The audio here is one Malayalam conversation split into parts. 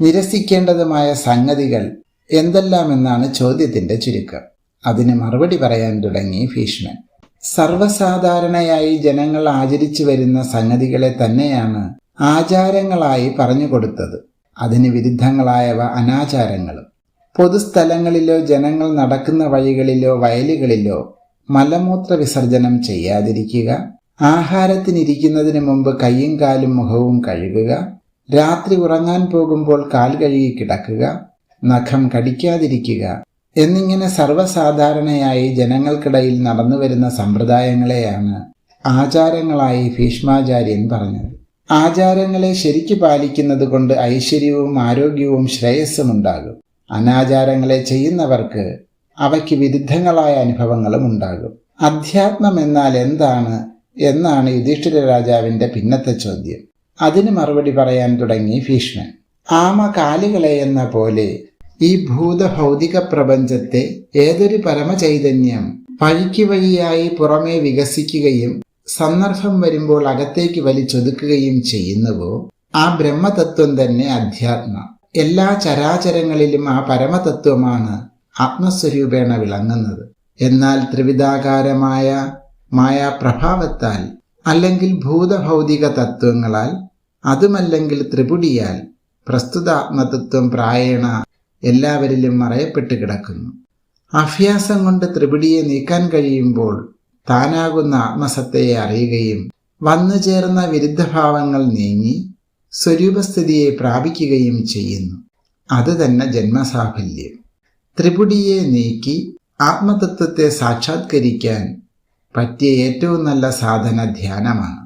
നിരസിക്കേണ്ടതുമായ സംഗതികൾ എന്തെല്ലാമെന്നാണ് ചോദ്യത്തിന്റെ ചുരുക്കം. അതിന് മറുപടി പറയാൻ തുടങ്ങി ഭീഷ്മൻ. സർവസാധാരണയായി ജനങ്ങൾ ആചരിച്ചു വരുന്ന സംഗതികളെ തന്നെയാണ് ആചാരങ്ങളായി പറഞ്ഞു കൊടുത്തത്. അതിന് വിരുദ്ധങ്ങളായവ അനാചാരങ്ങളും. പൊതുസ്ഥലങ്ങളിലോ ജനങ്ങൾ നടക്കുന്ന വഴികളിലോ വയലുകളിലോ മലമൂത്ര വിസർജനം ചെയ്യാതിരിക്കുക. ആഹാരത്തിനിരിക്കുന്നതിന് മുമ്പ് കൈയും കാലും മുഖവും കഴുകുക. രാത്രി ഉറങ്ങാൻ പോകുമ്പോൾ കാൽ കഴുകി കിടക്കുക നഖം കടിക്കാതിരിക്കുക എന്നിങ്ങനെ സർവസാധാരണയായി ജനങ്ങൾക്കിടയിൽ നടന്നു വരുന്ന സമ്പ്രദായങ്ങളെയാണ് ആചാരങ്ങളായി ഭീഷ്മാചാര്യൻ പറഞ്ഞത്. ആചാരങ്ങളെ ശരിക്കു പാലിക്കുന്നത് കൊണ്ട് ഐശ്വര്യവും ആരോഗ്യവും ശ്രേയസ്സും ഉണ്ടാകും അനാചാരങ്ങളെ ചെയ്യുന്നവർക്ക് അവയ്ക്ക് വിരുദ്ധങ്ങളായ അനുഭവങ്ങളും ഉണ്ടാകും. അധ്യാത്മം എന്നാൽ എന്താണ്? എന്നാണ് യുധിഷ്ഠിര രാജാവിന്റെ പിന്നത്തെ ചോദ്യം. അതിന് മറുപടി പറയാൻ തുടങ്ങി ഭീഷ്മൻ. ആമ കാലുകളെ എന്ന പോലെ ഈ ഭൂതഭൗതിക പ്രപഞ്ചത്തെ ഏതൊരു പരമചൈതന്യം വഴിക്ക് വഴിയായി പുറമേ വികസിക്കുകയും സന്ദർഭം വരുമ്പോൾ അകത്തേക്ക് വലിച്ചൊതുക്കുകയും ചെയ്യുന്നുവോ ആ ബ്രഹ്മതത്വം തന്നെ അധ്യാത്മ. എല്ലാ ചരാചരങ്ങളിലും ആ പരമതത്വമാണ് ആത്മസ്വരൂപേണ വിളങ്ങുന്നത്. എന്നാൽ ത്രിവിധാകാരമായ മായാപ്രഭാവത്താൽ അല്ലെങ്കിൽ ഭൂതഭൗതിക തത്വങ്ങളാൽ അതുമല്ലെങ്കിൽ ത്രിപുടിയാൽ പ്രസ്തുത ആത്മതത്വം പ്രായേണ എല്ലാവരിലും മറയപ്പെട്ട് കിടക്കുന്നു. അഭ്യാസം കൊണ്ട് ത്രിപുടിയെ നീക്കാൻ കഴിയുമ്പോൾ താനാകുന്ന ആത്മസത്തയെ അറിയുകയും വന്നു ചേർന്ന വിരുദ്ധഭാവങ്ങൾ നീങ്ങി സ്വരൂപസ്ഥിതിയെ പ്രാപിക്കുകയും ചെയ്യുന്നു. അത് തന്നെ ജന്മസാഫല്യം. ത്രിപുടിയെ നീക്കി ആത്മതത്വത്തെ സാക്ഷാത്കരിക്കാൻ പറ്റിയ ഏറ്റവും നല്ല സാധന ധ്യാനമാണ്.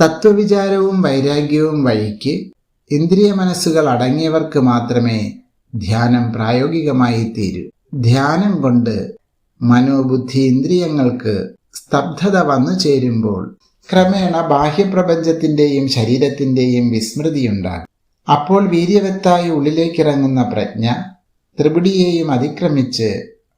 തത്വവിചാരവും വൈരാഗ്യവും വഴിക്ക് ഇന്ദ്രിയ മനസ്സുകൾ അടങ്ങിയവർക്ക് മാത്രമേ ധ്യാനം പ്രായോഗികമായി തീരൂ. ധ്യാനം കൊണ്ട് മനോബുദ്ധി ഇന്ദ്രിയങ്ങൾക്ക് സ്തബ്ധത വന്നു ചേരുമ്പോൾ ക്രമേണ ബാഹ്യപ്രപഞ്ചത്തിന്റെയും ശരീരത്തിന്റെയും വിസ്മൃതിയുണ്ടാകും. അപ്പോൾ വീര്യവത്തായി ഉള്ളിലേക്കിറങ്ങുന്ന പ്രജ്ഞ ത്രിപിടിയെയും അതിക്രമിച്ച്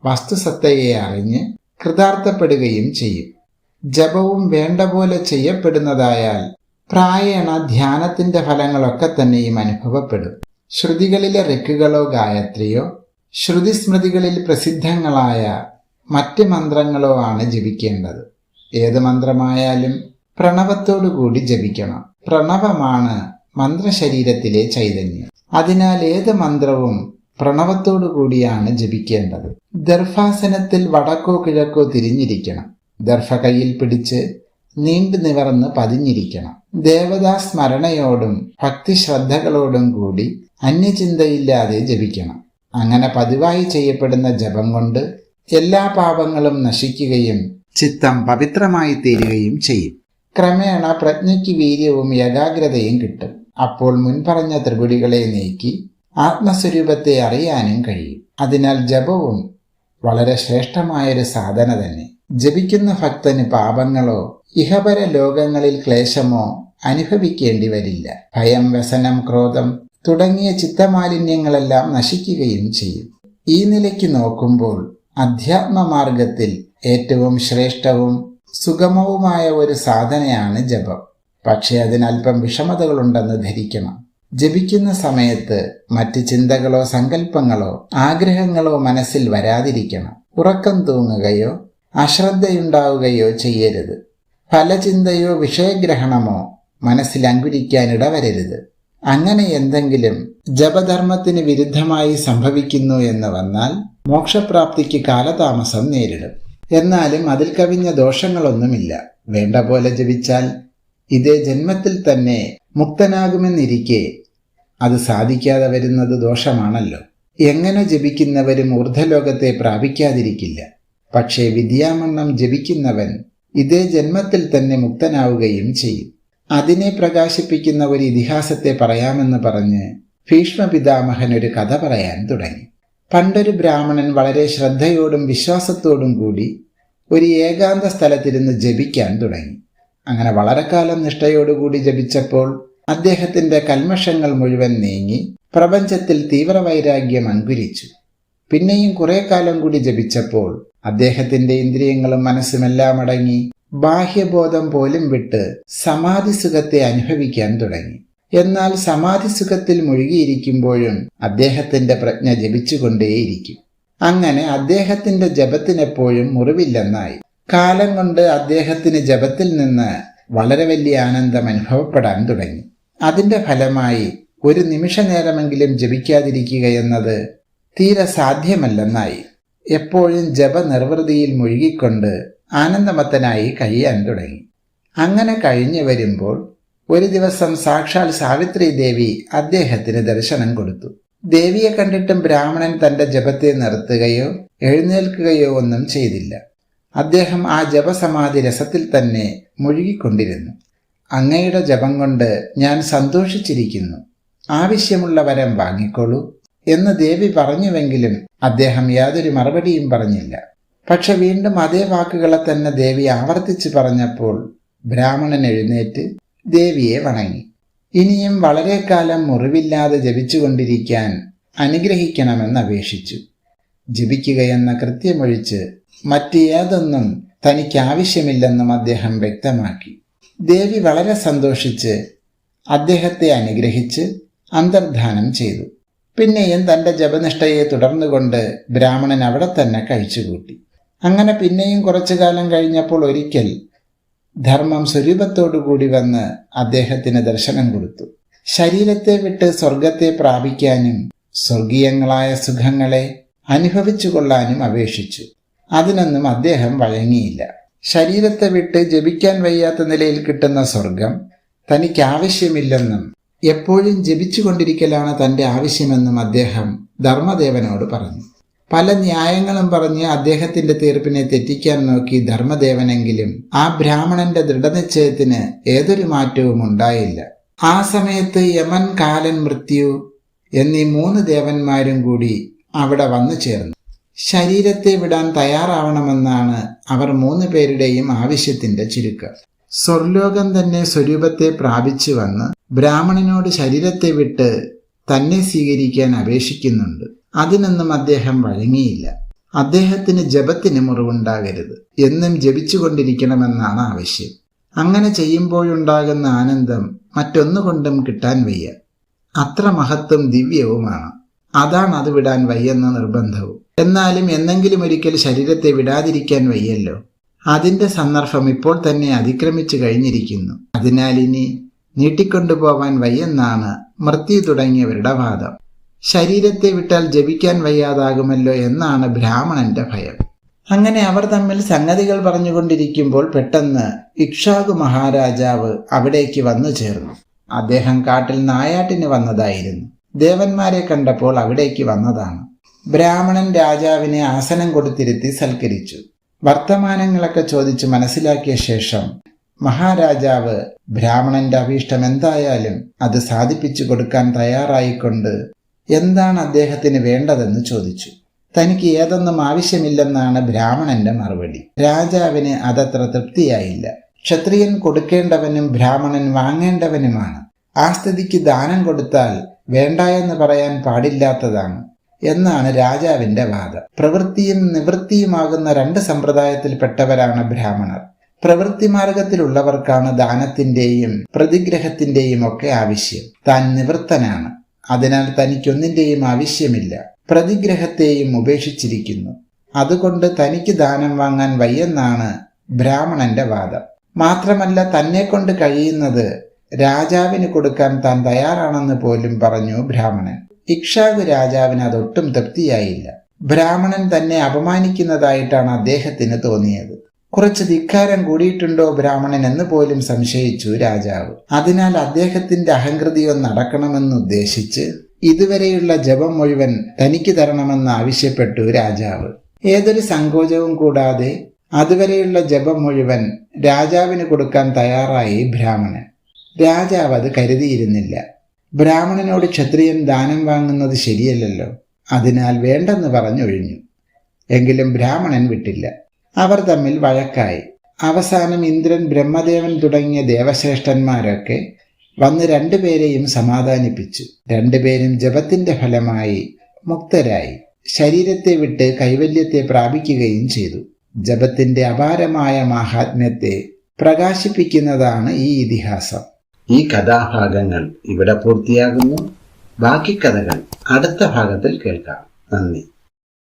വസ്തുസത്തയെ അറിഞ്ഞ് കൃതാർത്ഥപ്പെടുകയും ചെയ്യും. ജപവും വേണ്ട പോലെ ചെയ്യപ്പെടുന്നതായാൽ പ്രായേണ ധ്യാനത്തിന്റെ ഫലങ്ങളൊക്കെ തന്നെയും അനുഭവപ്പെടും. ശ്രുതികളിലെ ഋക്കുകളോ ഗായത്രിയോ ശ്രുതിസ്മൃതികളിൽ പ്രസിദ്ധങ്ങളായ മറ്റ് മന്ത്രങ്ങളോ ആണ് ജപിക്കേണ്ടത്. ഏത് മന്ത്രമായാലും പ്രണവത്തോടുകൂടി ജപിക്കണം. പ്രണവമാണ് മന്ത്രശരീരത്തിലെ ചൈതന്യം. അതിനാൽ ഏത് മന്ത്രവും പ്രണവത്തോടുകൂടിയാണ് ജപിക്കേണ്ടത്. ദർഭാസനത്തിൽ വടക്കോ കിഴക്കോ തിരിഞ്ഞിരിക്കണം. ദർഭ കയ്യിൽ പിടിച്ച് നീണ്ടു നിവർന്ന് പതിഞ്ഞിരിക്കണം. ദേവതാ സ്മരണയോടും ഭക്തിശ്രദ്ധകളോടും കൂടി അന്യചിന്തയില്ലാതെ ജപിക്കണം. അങ്ങനെ പതിവായി ചെയ്യപ്പെടുന്ന ജപം കൊണ്ട് എല്ലാ പാപങ്ങളും നശിക്കുകയും ചിത്തം പവിത്രമായി തീരുകയും ചെയ്യും. ക്രമേണ പ്രജ്ഞയ്ക്ക് വീര്യവും ഏകാഗ്രതയും കിട്ടും. അപ്പോൾ മുൻപറഞ്ഞ ത്രിപുടികളെ നീക്കി ആത്മസ്വരൂപത്തെ അറിയാനും കഴിയും. അതിനാൽ ജപവും വളരെ ശ്രേഷ്ഠമായൊരു സാധന തന്നെ ജപിക്കുന്ന ഭക്തന് പാപങ്ങളോ ഇഹപര ലോകങ്ങളിൽ ക്ലേശമോ അനുഭവിക്കേണ്ടി വരില്ല. ഭയം വ്യസനം ക്രോധം തുടങ്ങിയ ചിത്തമാലിന്യങ്ങളെല്ലാം നശിക്കുകയും ചെയ്യും. ഈ നിലയ്ക്ക് നോക്കുമ്പോൾ അധ്യാത്മമാർഗത്തിൽ ഏറ്റവും ശ്രേഷ്ഠവും സുഗമവുമായ ഒരു സാധനയാണ് ജപം. പക്ഷേ അതിനല്പം വിഷമതകളുണ്ടെന്ന് ധരിക്കണം. ജപിക്കുന്ന സമയത്ത് മറ്റ് ചിന്തകളോ സങ്കല്പങ്ങളോ ആഗ്രഹങ്ങളോ മനസ്സിൽ വരാതിരിക്കണം. ഉറക്കം തൂങ്ങുകയോ അശ്രദ്ധയുണ്ടാവുകയോ ചെയ്യരുത്. ഫലചിന്തയോ വിഷയഗ്രഹണമോ മനസ്സിൽ അങ്കുരിക്കാനിട ഇടവരരുത്. അങ്ങനെ എന്തെങ്കിലും ജപധർമ്മത്തിന് വിരുദ്ധമായി സംഭവിക്കുന്നു എന്ന് വന്നാൽ മോക്ഷപ്രാപ്തിക്ക് കാലതാമസം നേരിടും. എന്നാലും അതിൽ കവിഞ്ഞ ദോഷങ്ങളൊന്നുമില്ല. വേണ്ട പോലെ ജപിച്ചാൽ ഇതേ ജന്മത്തിൽ തന്നെ മുക്തനാകുമെന്നിരിക്കെ അത് സാധിക്കാതെ വരുന്നത് ദോഷമാണല്ലോ. എങ്ങനെ ജപിക്കുന്നവരും ഊർധ്വലോകത്തെ പ്രാപിക്കാതിരിക്കില്ല. പക്ഷേ വിദ്യാമണ്ണം ജപിക്കുന്നവൻ ഇതേ ജന്മത്തിൽ തന്നെ മുക്തനാവുകയും ചെയ്യും. അതിനെ പ്രകാശിപ്പിക്കുന്ന ഒരു ഇതിഹാസത്തെ പറയാമെന്ന് പറഞ്ഞ് ഭീഷ്മ പിതാമഹൻ ഒരു കഥ പറയാൻ തുടങ്ങി. പണ്ടൊരു ബ്രാഹ്മണൻ വളരെ ശ്രദ്ധയോടും വിശ്വാസത്തോടും കൂടി ഒരു ഏകാന്ത സ്ഥലത്തിരുന്ന് ജപിക്കാൻ തുടങ്ങി. അങ്ങനെ വളരെ കാലം നിഷ്ഠയോടുകൂടി ജപിച്ചപ്പോൾ അദ്ദേഹത്തിന്റെ കൽമഷങ്ങൾ മുഴുവൻ നീങ്ങി പ്രപഞ്ചത്തിൽ തീവ്രവൈരാഗ്യം അങ്കുരിച്ചു. പിന്നെയും കുറെ കാലം കൂടി ജപിച്ചപ്പോൾ അദ്ദേഹത്തിന്റെ ഇന്ദ്രിയങ്ങളും മനസ്സുമെല്ലാം അടങ്ങി ബാഹ്യബോധം പോലും വിട്ട് സമാധി സുഖത്തെ അനുഭവിക്കാൻ തുടങ്ങി. എന്നാൽ സമാധി സുഖത്തിൽ മുഴുകിയിരിക്കുമ്പോഴും അദ്ദേഹത്തിന്റെ പ്രജ്ഞ ജപിച്ചുകൊണ്ടേയിരിക്കും. അങ്ങനെ അദ്ദേഹത്തിന്റെ ജപത്തിനെപ്പോഴും മുറിവില്ലെന്നായി. കാലം കൊണ്ട് അദ്ദേഹത്തിന് ജപത്തിൽ നിന്ന് വളരെ വലിയ ആനന്ദം അനുഭവപ്പെടാൻ തുടങ്ങി. അതിന്റെ ഫലമായി ഒരു നിമിഷ നേരമെങ്കിലും ജപിക്കാതിരിക്കുക എന്നത് തീരെ സാധ്യമല്ലെന്നായി. എപ്പോഴും ജപനിർവൃതിയിൽ മുഴുകിക്കൊണ്ട് ആനന്ദമത്തനായി കഴിയാൻ തുടങ്ങി. അങ്ങനെ കഴിഞ്ഞു വരുമ്പോൾ ഒരു ദിവസം സാക്ഷാൽ സാവിത്രി ദേവി അദ്ദേഹത്തിന് ദർശനം കൊടുത്തു. ദേവിയെ കണ്ടിട്ടും ബ്രാഹ്മണൻ തന്റെ ജപത്തെ നിർത്തുകയോ എഴുന്നേൽക്കുകയോ ഒന്നും ചെയ്തില്ല. അദ്ദേഹം ആ ജപസമാധി രസത്തിൽ തന്നെ മുഴുകിക്കൊണ്ടിരുന്നു. അങ്ങയുടെ ജപം കൊണ്ട് ഞാൻ സന്തോഷിച്ചിരിക്കുന്നു. ആവശ്യമുള്ള വരം വാങ്ങിക്കോളൂ എന്ന് ദേവി പറഞ്ഞുവെങ്കിലും അദ്ദേഹം യാതൊരു മറുപടിയും പറഞ്ഞില്ല. പക്ഷെ വീണ്ടും അതേ വാക്കുകളെ തന്നെ ദേവി ആവർത്തിച്ചു പറഞ്ഞപ്പോൾ ബ്രാഹ്മണൻ എഴുന്നേറ്റ് ദേവിയെ വണങ്ങി. ഇനിയും വളരെ കാലം മുറിവില്ലാതെ ജപിച്ചുകൊണ്ടിരിക്കാൻ അനുഗ്രഹിക്കണമെന്ന് അപേക്ഷിച്ചു. ജപിക്കുകയെന്ന കൃത്യമൊഴിച്ച് മറ്റ് യാതൊന്നും തനിക്ക് ആവശ്യമില്ലെന്നും അദ്ദേഹം വ്യക്തമാക്കി. ദേവി വളരെ സന്തോഷിച്ച് അദ്ദേഹത്തെ അനുഗ്രഹിച്ച് അന്തർധാനം ചെയ്തു. പിന്നെയും തന്റെ ജപനിഷ്ഠയെ തുടർന്നുകൊണ്ട് ബ്രാഹ്മണൻ അവിടെ തന്നെ കഴിച്ചുകൂട്ടി. അങ്ങനെ പിന്നെയും കുറച്ചു കാലം കഴിഞ്ഞപ്പോൾ ഒരിക്കൽ ധർമ്മം സ്വരൂപത്തോടുകൂടി വന്ന് അദ്ദേഹത്തിന് ദർശനം കൊടുത്തു. ശരീരത്തെ വിട്ട് സ്വർഗത്തെ പ്രാപിക്കാനും സ്വർഗീയങ്ങളായ സുഖങ്ങളെ അനുഭവിച്ചു കൊള്ളാനും അപേക്ഷിച്ചു. അതിനൊന്നും അദ്ദേഹം വഴങ്ങിയില്ല. ശരീരത്തെ വിട്ട് ജപിക്കാൻ വയ്യാത്ത നിലയിൽ കിട്ടുന്ന സ്വർഗം തനിക്ക് ആവശ്യമില്ലെന്നും എപ്പോഴും ജപിച്ചുകൊണ്ടിരിക്കലാണ് തന്റെ ആവശ്യമെന്നും അദ്ദേഹം ധർമ്മദേവനോട് പറഞ്ഞു. പല ന്യായങ്ങളും പറഞ്ഞ് അദ്ദേഹത്തിന്റെ തീർപ്പിനെ തെറ്റിക്കാൻ നോക്കി ധർമ്മദേവനെങ്കിലും ആ ബ്രാഹ്മണന്റെ ദൃഢനിശ്ചയത്തിന് ഏതൊരു മാറ്റവും ഉണ്ടായില്ല. ആ സമയത്ത് യമൻ കാലൻ മൃത്യു എന്നീ മൂന്ന് ദേവന്മാരും കൂടി അവിടെ വന്നു ചേർന്നു. ശരീരത്തെ വിടാൻ തയ്യാറാവണമെന്നാണ് അവർ മൂന്ന് പേരുടെയും ആവശ്യത്തിന്റെ ചുരുക്കം. സ്വർലോകം തന്നെ സ്വരൂപത്തെ പ്രാപിച്ചു വന്ന് ബ്രാഹ്മണനോട് ശരീരത്തെ വിട്ട് തന്നെ സ്വീകരിക്കാൻ അപേക്ഷിക്കുന്നുണ്ട്. അതിനൊന്നും അദ്ദേഹം വഴങ്ങിയില്ല. അദ്ദേഹത്തിന് ജപത്തിന് മുറിവുണ്ടാകരുത്. എന്നും ജപിച്ചുകൊണ്ടിരിക്കണമെന്നാണ് ആവശ്യം. അങ്ങനെ ചെയ്യുമ്പോഴുണ്ടാകുന്ന ആനന്ദം മറ്റൊന്നുകൊണ്ടും കിട്ടാൻ വയ്യ. അത്ര മഹത്വം ദിവ്യവുമാണ്. അതാണ് അത് വിടാൻ വയ്യെന്ന നിർബന്ധവും. എന്നാലും എന്നെങ്കിലും ഒരിക്കൽ ശരീരത്തെ വിടാതിരിക്കാൻ വയ്യല്ലോ. അതിന്റെ സന്ദർഭം ഇപ്പോൾ തന്നെ അതിക്രമിച്ചു കഴിഞ്ഞിരിക്കുന്നു. അതിനാൽ ഇനി നീട്ടിക്കൊണ്ടുപോവാൻ വയ്യെന്നാണ് മൃത്യു തുടങ്ങിയവരുടെ വാദം. ശരീരത്തെ വിട്ടാൽ ജപിക്കാൻ വയ്യാതാകുമല്ലോ എന്നാണ് ബ്രാഹ്മണന്റെ ഭയം. അങ്ങനെ അവർ തമ്മിൽ സംഗതികൾ പറഞ്ഞുകൊണ്ടിരിക്കുമ്പോൾ പെട്ടെന്ന് ഇക്ഷാഗു മഹാരാജാവ് അവിടേക്ക് വന്നു ചേർന്നു. അദ്ദേഹം കാട്ടിൽ നായാട്ടിന് വന്നതായിരുന്നു. ദേവന്മാരെ കണ്ടപ്പോൾ അവിടേക്ക് വന്നതാണ്. ബ്രാഹ്മണൻ രാജാവിനെ ആസനം കൊടുത്തിരുത്തി സൽക്കരിച്ചു. വർത്തമാനങ്ങളൊക്കെ ചോദിച്ച് മനസ്സിലാക്കിയ ശേഷം മഹാരാജാവ് ബ്രാഹ്മണന്റെ അഭീഷ്ടം എന്തായാലും അത് സാധിപ്പിച്ചു കൊടുക്കാൻ തയ്യാറായിക്കൊണ്ട് എന്താണ് അദ്ദേഹത്തിന് വേണ്ടതെന്ന് ചോദിച്ചു. തനിക്ക് ഏതൊന്നും ആവശ്യമില്ലെന്നാണ് ബ്രാഹ്മണന്റെ മറുപടി. രാജാവിന് അതത്ര തൃപ്തിയായില്ല. ക്ഷത്രിയൻ കൊടുക്കേണ്ടവനും ബ്രാഹ്മണൻ വാങ്ങേണ്ടവനുമാണ്. ആ സ്ഥിതിക്ക് ദാനം കൊടുത്താൽ വേണ്ട എന്ന് പറയാൻ പാടില്ലാത്തതാണ്. എന്നാണ് രാജാവിന്റെ വാദം. പ്രവൃത്തിയും നിവൃത്തിയുമാകുന്ന രണ്ട് സമ്പ്രദായത്തിൽപ്പെട്ടവരാണ് ബ്രാഹ്മണർ. പ്രവൃത്തി മാർഗത്തിലുള്ളവർക്കാണ് ദാനത്തിന്റെയും പ്രതിഗ്രഹത്തിന്റെയും ഒക്കെ ആവശ്യം. താൻ നിവൃത്തനാണ്. അതിനാൽ തനിക്കൊന്നിന്റെയും ആവശ്യമില്ല. പ്രതിഗ്രഹത്തെയും ഉപേക്ഷിച്ചിരിക്കുന്നു. അതുകൊണ്ട് തനിക്ക് ദാനം വാങ്ങാൻ വയ്യെന്നാണ് ബ്രാഹ്മണന്റെ വാദം. മാത്രമല്ല തന്നെ കൊണ്ട് കഴിയുന്നത് രാജാവിന് കൊടുക്കാൻ താൻ തയ്യാറാണെന്ന് പോലും പറഞ്ഞു ബ്രാഹ്മണൻ. ഇക്ഷാകു രാജാവിന് അതൊട്ടും തൃപ്തിയായില്ല. ബ്രാഹ്മണൻ തന്നെ അപമാനിക്കുന്നതായിട്ടാണ് അദ്ദേഹത്തിന് തോന്നിയത്. കുറച്ച് ധിക്കാരം കൂടിയിട്ടുണ്ടോ ബ്രാഹ്മണൻ എന്ന് പോലും സംശയിച്ചു രാജാവ്. അതിനാൽ അദ്ദേഹത്തിന്റെ അഹങ്കൃതിയോ നടക്കണമെന്ന് ഉദ്ദേശിച്ച് ഇതുവരെയുള്ള ജപം മുഴുവൻ തനിക്ക് തരണമെന്ന് ആവശ്യപ്പെട്ടു രാജാവ്. ഏതൊരു സങ്കോചവും കൂടാതെ അതുവരെയുള്ള ജപം മുഴുവൻ രാജാവിന് കൊടുക്കാൻ തയ്യാറായി ബ്രാഹ്മണൻ. രാജാവ് അത് കരുതിയിരുന്നില്ല. ബ്രാഹ്മണനോട് ക്ഷത്രിയൻ ദാനം വാങ്ങുന്നത് ശരിയല്ലല്ലോ. അതിനാൽ വേണ്ടെന്ന് പറഞ്ഞൊഴിഞ്ഞു. എങ്കിലും ബ്രാഹ്മണൻ വിട്ടില്ല. അവർ തമ്മിൽ വഴക്കായി. അവസാനം ഇന്ദ്രൻ ബ്രഹ്മദേവൻ തുടങ്ങിയ ദേവശ്രേഷ്ഠന്മാരൊക്കെ വന്ന് രണ്ടുപേരെയും സമാധാനിപ്പിച്ചു. രണ്ടുപേരും ജപത്തിന്റെ ഫലമായി മുക്തരായി. ശരീരത്തെ വിട്ട് കൈവല്യത്തെ പ്രാപിക്കുകയും ചെയ്തു. ജപത്തിന്റെ അപാരമായ മാഹാത്മ്യത്തെ പ്രകാശിപ്പിക്കുന്നതാണ് ഈ ഇതിഹാസം. ഈ കഥാഭാഗങ്ങൾ ഇവിടെ പൂർത്തിയാകുന്നു. ബാക്കി കഥകൾ അടുത്ത ഭാഗത്തിൽ കേൾക്കാം. നന്ദി.